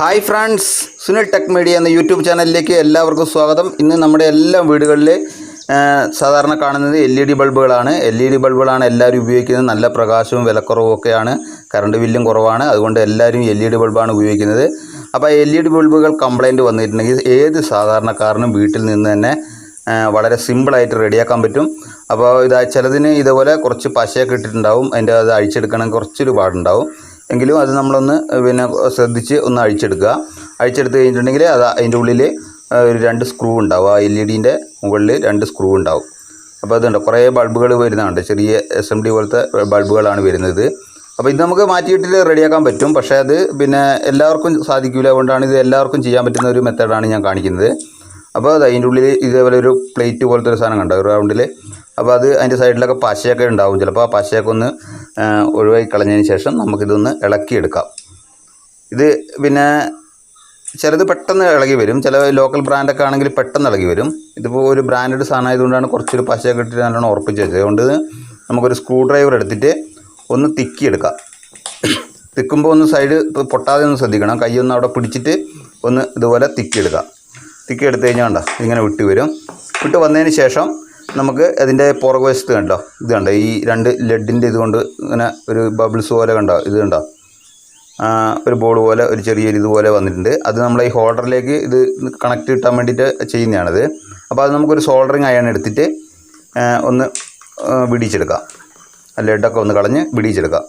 Hi friends Sunil tech media എന്ന YouTube ചാനലിലേക്ക് എല്ലാവർക്കും സ്വാഗതം. ഇന്ന് നമ്മുടെ എല്ലാ വീടുകളിൽ സാധാരണ കാണുന്നത് എൽ ഇ ഡി ബൾബുകളാണ്. എൽ ഇ ഡി ബൾബുകളാണ് എല്ലാവരും ഉപയോഗിക്കുന്നത്. നല്ല പ്രകാശവും വിലക്കുറവും ഒക്കെയാണ്. കറണ്ട് ബില്ലും കുറവാണ്. അതുകൊണ്ട് എല്ലാവരും എൽ ഇ ഡി ബൾബാണ് ഉപയോഗിക്കുന്നത്. അപ്പോൾ എൽ ഇ ഡി ബൾബുകൾ കംപ്ലൈന്റ് വന്നിട്ടുണ്ടെങ്കിൽ ഏത് സാധാരണക്കാരനും വീട്ടിൽ നിന്ന് തന്നെ വളരെ സിമ്പിളായിട്ട് റെഡിയാക്കാൻ പറ്റും. അപ്പോൾ ഇതാ ചിലതിന് ഇതുപോലെ കുറച്ച് പശയൊക്കെ ഇട്ടിട്ടുണ്ടാവും. അതിന്റെ അത് അഴിച്ചെടുക്കണമെങ്കിൽ കുറച്ചൊരു പാടുണ്ടാവും എങ്കിലും അത് നമ്മളൊന്ന് പിന്നെ ശ്രദ്ധിച്ച് ഒന്ന് അഴിച്ചെടുക്കുക. അഴിച്ചെടുത്ത് കഴിഞ്ഞിട്ടുണ്ടെങ്കിൽ അത് അതിന്റെ ഉള്ളിൽ ഒരു രണ്ട് സ്ക്രൂ ഉണ്ടാവും. ആ എൽ ഇ ഡീന്റെ മുകളിൽ രണ്ട് സ്ക്രൂ ഉണ്ടാവും. അപ്പോൾ അതുണ്ട്. കുറേ ബൾബുകൾ വരുന്നുണ്ട് ചെറിയ എസ് എം ഡി പോലത്തെ ബൾബുകളാണ് വരുന്നത്. അപ്പോൾ ഇത് നമുക്ക് മാറ്റിയിട്ടിട്ട് റെഡിയാക്കാൻ പറ്റും. പക്ഷേ അത് പിന്നെ എല്ലാവർക്കും സാധിക്കില്ല അതുകൊണ്ടാണ് ഇത് എല്ലാവർക്കും ചെയ്യാൻ പറ്റുന്ന ഒരു മെത്തേഡാണ് ഞാൻ കാണിക്കുന്നത്. അപ്പോൾ അത് അതിന്റെ ഉള്ളിൽ ഇതേപോലെ ഒരു പ്ലേറ്റ് പോലത്തെ ഒരു സാധനം കണ്ടോ? റൗണ്ടിൽ അപ്പോൾ അത് അതിന്റെ സൈഡിലൊക്കെ പശയൊക്കെ ഉണ്ടാവും. ചിലപ്പോൾ ആ പശയൊക്കെ ഒന്ന് ഒഴിവായി കളഞ്ഞതിന് ശേഷം നമുക്കിതൊന്ന് ഇളക്കിയെടുക്കാം. ഇത് പിന്നെ ചിലത് പെട്ടെന്ന് ഇളകി വരും. ചില ലോക്കൽ ബ്രാൻഡൊക്കെ ആണെങ്കിൽ പെട്ടെന്ന് ഇളകി വരും. ഇതിപ്പോൾ ഒരു ബ്രാൻഡഡ് സാധനം ആയതുകൊണ്ടാണ് കുറച്ചൊരു പശയൊക്കെ ഇട്ടിട്ട് നല്ലോണം ഉറപ്പിച്ച് വെച്ചത്. അതുകൊണ്ട് നമുക്കൊരു സ്ക്രൂ ഡ്രൈവർ എടുത്തിട്ട് ഒന്ന് തിക്കിയെടുക്കാം. തിക്കുമ്പോൾ ഒന്ന് സൈഡ് പൊട്ടാതെ ഒന്ന് ശ്രദ്ധിക്കണം. കൈയൊന്ന് അവിടെ പിടിച്ചിട്ട് ഒന്ന് ഇതുപോലെ തിക്കിയെടുക്കാം. തിക്കി എടുത്തു കഴിഞ്ഞാൽ ഇങ്ങനെ വിട്ട് വരും. വിട്ട് വന്നതിന് ശേഷം നമുക്ക് അതിന്റെ പുറകുവശത്ത് കണ്ടോ? ഇത് കണ്ടോ? ഈ രണ്ട് ലെഡിന്റെ ഇതുകൊണ്ട് ഇങ്ങനെ ഒരു ബബിൾസ് പോലെ കണ്ടോ? ഇത് കണ്ടോ? ഒരു ബോൾ പോലെ ഒരു ചെറിയൊരു ഇതുപോലെ വന്നിട്ടുണ്ട്. അത് നമ്മൾ ഈ ഹോൾഡറിലേക്ക് ഇത് കണക്ട് കിട്ടാൻ വേണ്ടിയിട്ട് ചെയ്യുന്നതാണത്. അപ്പോൾ അത് നമുക്കൊരു സോൾഡറിങ് അയൺ എടുത്തിട്ട് ഒന്ന് വിടിച്ചെടുക്കാം ലെഡൊക്കെ ഒന്ന് കളഞ്ഞ് വിടിച്ചെടുക്കാം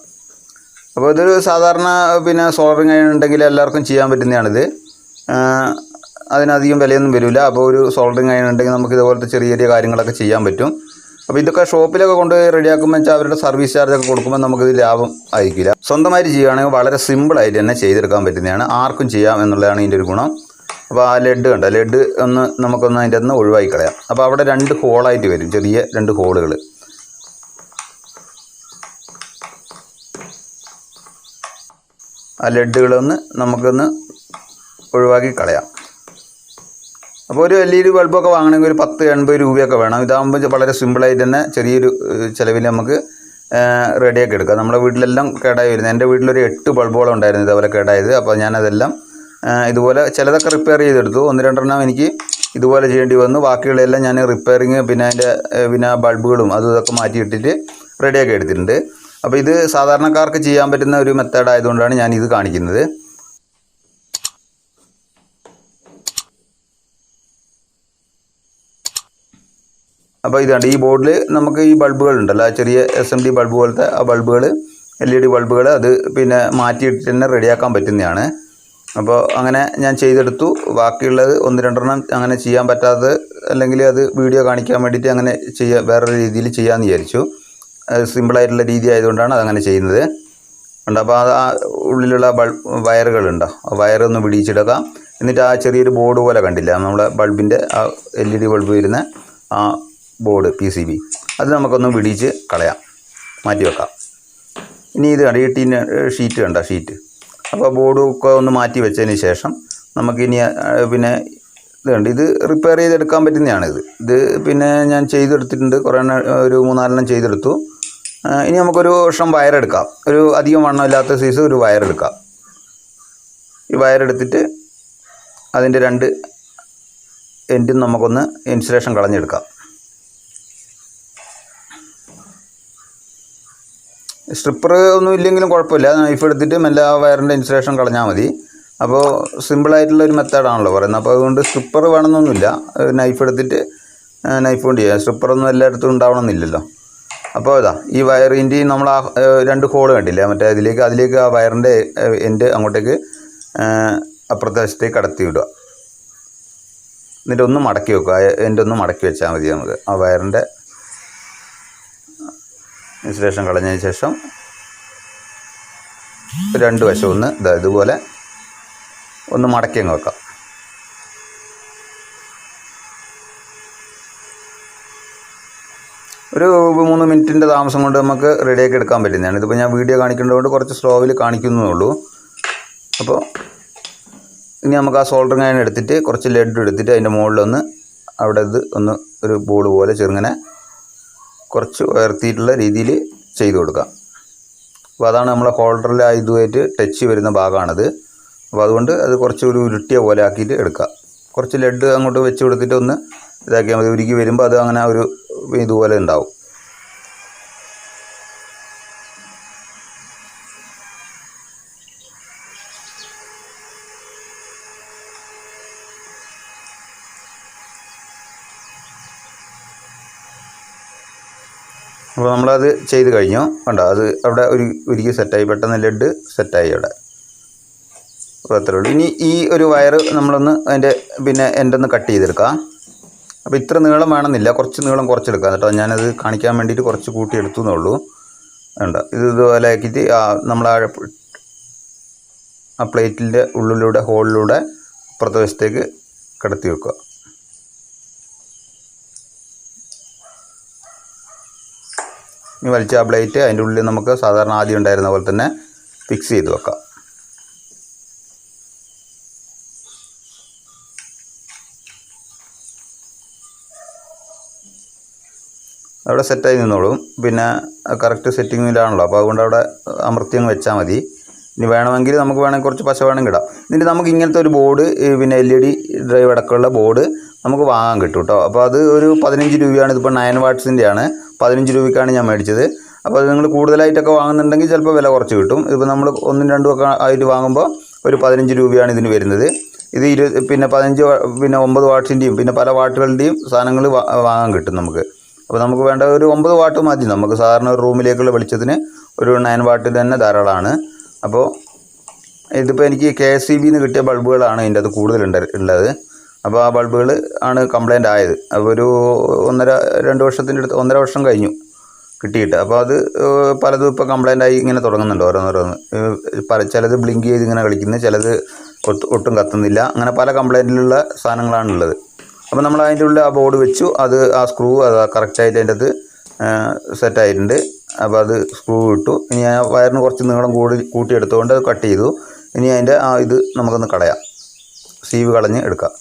അപ്പോൾ ഇതൊരു സാധാരണ പിന്നെ സോൾഡറിങ് അയൺ ഉണ്ടെങ്കിൽ എല്ലാവർക്കും ചെയ്യാൻ പറ്റുന്നതാണിത്. അതിനധികം വിലയൊന്നും വരില്ല. അപ്പോൾ ഒരു സോൾഡറിങ് അതിനുണ്ടെങ്കിൽ നമുക്ക് ഇതുപോലത്തെ ചെറിയ ചെറിയ കാര്യങ്ങളൊക്കെ ചെയ്യാൻ പറ്റും. അപ്പോൾ ഇതൊക്കെ ഷോപ്പിലൊക്കെ കൊണ്ട് റെഡിയാക്കുമ്പോൾ വെച്ചാൽ അവരുടെ സർവീസ് ചാർജൊക്കെ കൊടുക്കുമ്പോൾ നമുക്കിത് ലാഭം ആയിരിക്കില്ല. സ്വന്തമായിട്ട് ചെയ്യുകയാണെങ്കിൽ വളരെ സിമ്പിളായിട്ട് തന്നെ ചെയ്തെടുക്കാൻ പറ്റുന്നതാണ്. ആർക്കും ചെയ്യാം എന്നുള്ളതാണ് ഇതിന്റെ ഒരു ഗുണം. അപ്പോൾ ആ ലെഡ് കണ്ട? ലെഡ് ഒന്ന് നമുക്കൊന്ന് അതിന്റെ നിന്ന് ഒഴിവാക്കി കളയാം. അപ്പോൾ അവിടെ രണ്ട് ഹോളായിട്ട് വരും. ചെറിയ രണ്ട് ഹോളുകൾ. ആ ലെഡുകളൊന്ന് നമുക്കൊന്ന് ഒഴിവാക്കി കളയാം. അപ്പോൾ ഒരു എൽ ഇ ഡി ബൾബൊക്കെ വാങ്ങണമെങ്കിൽ ഒരു പത്ത് എൺപത് രൂപയൊക്കെ വേണം. ഇതാകുമ്പോൾ വളരെ സിമ്പിളായിട്ട് തന്നെ ചെറിയൊരു ചിലവിൽ നമുക്ക് റെഡിയാക്കി എടുക്കാം. നമ്മുടെ വീട്ടിലെല്ലാം കേടായി വരുന്നത്. എന്റെ വീട്ടിലൊരു എട്ട് ബൾബുകളും ഉണ്ടായിരുന്നു ഇതേപോലെ കേടായത്. അപ്പോൾ ഞാനതെല്ലാം ഇതുപോലെ ചിലതൊക്കെ റിപ്പയർ ചെയ്തെടുത്തു. ഒന്ന് രണ്ടെണ്ണം എനിക്ക് ഇതുപോലെ ചെയ്യേണ്ടി വന്നു. ബാക്കിയുള്ളതെല്ലാം ഞാൻ റിപ്പയറിങ് പിന്നെ അതിന്റെ പിന്നെ ബൾബുകളും അതും ഇതൊക്കെ മാറ്റിയിട്ടിട്ട് റെഡിയാക്കി എടുത്തിട്ടുണ്ട്. അപ്പോൾ ഇത് സാധാരണക്കാർക്ക് ചെയ്യാൻ പറ്റുന്ന ഒരു മെത്തേഡ് ആയതുകൊണ്ടാണ് ഞാൻ ഇത് കാണിക്കുന്നത്. അപ്പോൾ ഇതാണ് ഈ ബോർഡിൽ നമുക്ക് ഈ ബൾബുകൾ ഉണ്ടല്ലോ ആ ചെറിയ എസ് എം ഡി ബൾബ് പോലത്തെ ആ ബൾബുകൾ എൽ ഇ ഡി ബൾബുകൾ അത് പിന്നെ മാറ്റിയിട്ട് തന്നെ റെഡിയാക്കാൻ പറ്റുന്നതാണ്. അപ്പോൾ അങ്ങനെ ഞാൻ ചെയ്തെടുത്തു. ബാക്കിയുള്ളത് ഒന്ന് രണ്ടെണ്ണം അങ്ങനെ ചെയ്യാൻ പറ്റാത്തത് അല്ലെങ്കിൽ അത് വീഡിയോ കാണിക്കാൻ വേണ്ടിയിട്ട് അങ്ങനെ ചെയ്യുക വേറൊരു രീതിയിൽ ചെയ്യാമെന്ന് വിചാരിച്ചു. സിമ്പിളായിട്ടുള്ള രീതി ആയതുകൊണ്ടാണ് അതങ്ങനെ ചെയ്യുന്നത്. ഉണ്ട് അപ്പോൾ അത് ആ ഉള്ളിലുള്ള ബൾ വയറുകളുണ്ടോ ആ വയറൊന്ന് പിടിച്ചെടുക്കാം എന്നിട്ട് ആ ചെറിയൊരു ബോർഡ് പോലെ കണ്ടില്ല നമ്മളെ ബൾബിന്റെ ആ എൽ ഇ ഡി ബൾബ് വരുന്ന ആ ബോർഡ് പി സി ബി അത് നമുക്കൊന്ന് വിടിച്ച് കളയാം. മാറ്റി വെക്കാം. ഇനി ഇത് കണ്ട ഷീറ്റ് കണ്ട ഷീറ്റ്. അപ്പോൾ ബോർഡ് ഒക്കെ ഒന്ന് മാറ്റി വെച്ചതിന് ശേഷം നമുക്കിനി പിന്നെ ഇത് കണ്ട് ഇത് റിപ്പയർ ചെയ്തെടുക്കാൻ പറ്റുന്നതാണിത് ഇത്. ഇത് പിന്നെ ഞാൻ ചെയ്തെടുത്തിട്ടുണ്ട്. കുറേ ഒരു മൂന്നാലെണ്ണം ചെയ്തെടുത്തു. ഇനി നമുക്കൊരു വർഷം വയറെടുക്കാം ഒരു അധികം വണ്ണമില്ലാത്ത സൈസ് ഒരു വയറെടുക്കാം ഈ വയറെടുത്തിട്ട് അതിന്റെ രണ്ട് എൻഡും നമുക്കൊന്ന് ഇൻസുലേഷൻ കളഞ്ഞെടുക്കാം. സ്ട്രിപ്പർ ഒന്നും ഇല്ലെങ്കിലും കുഴപ്പമില്ല. നൈഫ് എടുത്തിട്ട് മെല്ലെ ആ വയറിന്റെ ഇൻസുലേഷൻ കളഞ്ഞാൽ മതി. അപ്പോൾ സിമ്പിളായിട്ടുള്ള ഒരു മെത്തേഡാണല്ലോ പറയുന്നത്. അപ്പോൾ അതുകൊണ്ട് സ്ട്രിപ്പർ വേണമെന്നൊന്നുമില്ല. നൈഫ് എടുത്തിട്ട് നൈഫ് കൊണ്ട് ചെയ്യാം. സ്ട്രിപ്പറൊന്നും എല്ലായിടത്തും ഉണ്ടാവണമെന്നില്ലല്ലോ. അപ്പോൾ ഇതാ ഈ വയറിന്റെ നമ്മൾ ആ രണ്ട് ഹോൾ കണ്ടില്ലേ? മറ്റേ അതിലേക്ക് അതിലേക്ക് ആ വയറിന്റെ എന്റെ അങ്ങോട്ടേക്ക് അപ്പുറത്തെ വശത്തേക്ക് കടത്തി വിടുക. എന്നിട്ട് ഒന്ന് മടക്കി വെക്കുക. എന്റെ ഒന്ന് മടക്കി വെച്ചാൽ മതി നമുക്ക്. ആ വയറിന്റെ ഇൻസുലേഷൻ കളഞ്ഞതിന് ശേഷം രണ്ട് വശം ഒന്ന് ഇതാ ഇതുപോലെ ഒന്ന് മടക്കി അങ്ങ് വെക്കാം. ഒരു മൂന്ന് മിനിറ്റിന്റെ താമസം കൊണ്ട് നമുക്ക് റെഡിയാക്കി എടുക്കാൻ പറ്റുന്നതാണ് ഇതിപ്പോൾ ഞാൻ വീഡിയോ കാണിക്കേണ്ടതുകൊണ്ട് കുറച്ച് സ്ലോവിൽ കാണിക്കുന്നേ അപ്പോൾ ഇനി നമുക്ക് ആ സോൾഡറിങ് അയൺ എടുത്തിട്ട് കുറച്ച് ലെഡ് എടുത്തിട്ട് അതിന്റെ മുകളിലൊന്ന് അവിടെ ഇത് ഒന്ന് ഒരു ബോൾ പോലെ ചെറുങ്ങനെ കുറച്ച് ഉയർത്തിയിട്ടുള്ള രീതിയിൽ ചെയ്തു കൊടുക്കാം. അപ്പോൾ അതാണ് നമ്മളെ ഹോൾഡറിൽ ഇതുമായിട്ട് ടച്ച് വരുന്ന ഭാഗമാണത്. അപ്പോൾ അതുകൊണ്ട് അത് കുറച്ച് ഒരു ഉരുട്ടിയ പോലെ ആക്കിയിട്ട് എടുക്കുക കുറച്ച് ലഡ് അങ്ങോട്ട് വെച്ച് കൊടുത്തിട്ട് ഒന്ന് ഇതാക്കിയാൽ മതി. ഉരുക്കി വരുമ്പോൾ അത് അങ്ങനെ ഒരു ഇതുപോലെ ഉണ്ടാവും. അപ്പോൾ നമ്മളത് ചെയ്ത് കഴിഞ്ഞു. കണ്ടോ? അത് അവിടെ ഒരു ഉരുക്കി സെറ്റായി. പെട്ടെന്ന് ലെഡ് സെറ്റായി അവിടെ. അപ്പോൾ അത്രേ ഉള്ളൂ. ഇനി ഈ ഒരു വയറ് നമ്മളൊന്ന് അതിന്റെ പിന്നെ എന്റെ ഒന്ന് കട്ട് ചെയ്തെടുക്കാം. അപ്പോൾ ഇത്ര നീളം വേണമെന്നില്ല. കുറച്ച് നീളം കുറച്ചെടുക്കാം കേട്ടോ. ഞാനത് കാണിക്കാൻ വേണ്ടിയിട്ട് കുറച്ച് കൂട്ടി എടുത്തു എന്നുള്ളൂ വേണ്ട ഇത് ഇതുപോലെ ആക്കിയിട്ട് ആ നമ്മൾ ആ ആ പ്ലേറ്റിന്റെ ഉള്ളിലൂടെ ഹോളിലൂടെ അപ്പുറത്തെ വശത്തേക്ക് കിടത്തി വെക്കുക. ഇനി വലിച്ച ആ പ്ലേറ്റ് അതിന്റെ ഉള്ളിൽ നമുക്ക് സാധാരണ ആദ്യം ഉണ്ടായിരുന്ന പോലെ തന്നെ ഫിക്സ് ചെയ്ത് വെക്കാം. അവിടെ സെറ്റായി നിന്നോളും. പിന്നെ കറക്റ്റ് സെറ്റിങ്ങിലാണല്ലോ അപ്പോൾ അതുകൊണ്ട് അവിടെ അമർത്തി അങ്ങ് വെച്ചാൽ മതി. ഇനി വേണമെങ്കിൽ നമുക്ക് വേണമെങ്കിൽ കുറച്ച് പശ വേണമെങ്കിൽ ഇടാം. എന്നിട്ട് നമുക്ക് ഇങ്ങനത്തെ ഒരു ബോർഡ് പിന്നെ എൽ ഇ ഡി ഡ്രൈവ് അടക്കമുള്ള ബോർഡ് നമുക്ക് വാങ്ങാൻ കിട്ടും കേട്ടോ. അപ്പോൾ അത് ഒരു പതിനഞ്ച് രൂപയാണ്. ഇതിപ്പോൾ നയൻ വാട്ട്സിന്റെ ആണ് പതിനഞ്ച് രൂപയ്ക്കാണ് ഞാൻ മേടിച്ചത്. അപ്പോൾ അത് നിങ്ങൾ കൂടുതലായിട്ടൊക്കെ വാങ്ങുന്നുണ്ടെങ്കിൽ ചിലപ്പോൾ വില കുറച്ച് കിട്ടും. ഇപ്പോൾ നമ്മൾ ഒന്നും രണ്ടും ഒക്കെ ആയിട്ട് വാങ്ങുമ്പോൾ ഒരു പതിനഞ്ച് രൂപയാണ് ഇതിന് വരുന്നത്. ഇത് ഇരു പിന്നെ പതിനഞ്ച് പിന്നെ ഒമ്പത് വാട്ടിന്റെയും പിന്നെ പല വാട്ടുകളുടെയും സാധനങ്ങൾ വാങ്ങാൻ കിട്ടും നമുക്ക്. അപ്പോൾ നമുക്ക് വേണ്ട ഒരു ഒമ്പത് വാട്ട് മതി. നമുക്ക് സാധാരണ ഒരു റൂമിലേക്കുള്ള വെളിച്ചത്തിന് ഒരു നയൻ വാട്ട് തന്നെ ധാരാളമാണ്. അപ്പോൾ ഇതിപ്പോൾ എനിക്ക് കെ എസ് സി ബിന്ന് കിട്ടിയ ബൾബുകളാണ് ഇതിന്റെ അത് കൂടുതലുണ്ട് ഉള്ളത്. അപ്പോൾ ആ ബൾബുകൾ ആണ് കംപ്ലൈന്റ് ആയത്. അപ്പോൾ ഒരു ഒന്നര രണ്ട് വർഷത്തിന്റെ അടുത്ത് ഒന്നര വർഷം കഴിഞ്ഞു കിട്ടിയിട്ട്. അപ്പോൾ അത് പലതും ഇപ്പോൾ കംപ്ലൈന്റ് ആയി ഇങ്ങനെ തുടങ്ങുന്നുണ്ട് ഓരോന്നോരോന്ന്. പല ചിലത് ബ്ലിങ്ക് ചെയ്ത് ഇങ്ങനെ കളിക്കുന്നു ചിലത് ഒട്ട് ഒട്ടും കത്തുന്നില്ല. അങ്ങനെ പല കംപ്ലൈന്റിലുള്ള സാധനങ്ങളാണുള്ളത്. അപ്പോൾ നമ്മൾ അതിന്റെ ഉള്ളിൽ ആ ബോർഡ് വെച്ചു. അത് ആ സ്ക്രൂ അത് കറക്റ്റായിട്ട് അതിന്റെ അത് സെറ്റായിട്ടുണ്ട് അപ്പോൾ അത് സ്ക്രൂ ഇട്ടു. ഇനി ആ വയറിന് കുറച്ച് നീളം കൂടി കൂട്ടിയെടുത്തുകൊണ്ട് അത് കട്ട് ചെയ്തു. ഇനി അതിന്റെ ആ ഇത് നമുക്കൊന്ന് കളയാം. സീവ് കളഞ്ഞ് എടുക്കാം.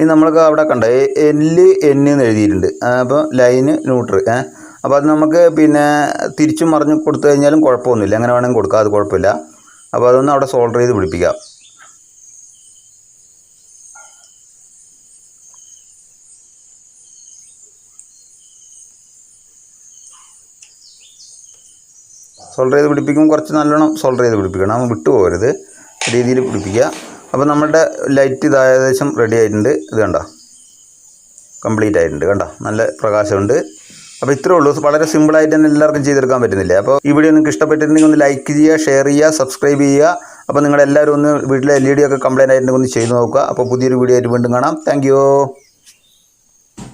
ഇനി നമ്മൾക്ക് അവിടെ കണ്ട? എല്ല് എന്ന് എഴുതിയിട്ടുണ്ട്. അപ്പോൾ ലൈന് ന്യൂട്രൽ അപ്പോൾ അത് നമുക്ക് പിന്നെ തിരിച്ചും മറിഞ്ഞ് കൊടുത്തു കഴിഞ്ഞാലും കുഴപ്പമൊന്നുമില്ല. അങ്ങനെ വേണമെങ്കിൽ കൊടുക്കാം. അത് കുഴപ്പമില്ല. അപ്പോൾ അതൊന്ന് അവിടെ സോൾഡർ ചെയ്ത് പിടിപ്പിക്കാം. സോൾഡർ ചെയ്ത് പിടിപ്പിക്കുമ്പോൾ കുറച്ച് നല്ലോണം സോൾഡർ ചെയ്ത് പിടിപ്പിക്കണം. വിട്ടുപോകരുത്. രീതിയിൽ പിടിപ്പിക്കുക. അപ്പോൾ നമ്മുടെ ലൈറ്റ് ഇത് ഏകദേശം റെഡി ആയിട്ടുണ്ട്. ഇത് കണ്ടോ? കംപ്ലീറ്റ് ആയിട്ടുണ്ട്. കണ്ടോ? നല്ല പ്രകാശമുണ്ട്. അപ്പോൾ ഇത്രേ ഉള്ളൂ. വളരെ സിമ്പിളായിട്ട് തന്നെ എല്ലാവർക്കും ചെയ്തെടുക്കാൻ പറ്റുന്നില്ല? അപ്പോൾ ഈ വീഡിയോ നിങ്ങൾക്ക് ഇഷ്ടപ്പെട്ടിട്ടുണ്ടെങ്കിൽ ഒന്ന് ലൈക്ക് ചെയ്യുക ഷെയർ ചെയ്യുക സബ്സ്ക്രൈബ് ചെയ്യുക. അപ്പോൾ നിങ്ങളെല്ലാവരും ഒന്ന് വീട്ടിലെ എൽ ഇ ഡി ഒക്കെ കംപ്ലയിന്റ് ആയിട്ടുണ്ടെങ്കിൽ ഒന്ന് ചെയ്ത് നോക്കുക. അപ്പോൾ പുതിയൊരു വീഡിയോ ആയിട്ട് വീണ്ടും കാണാം. താങ്ക്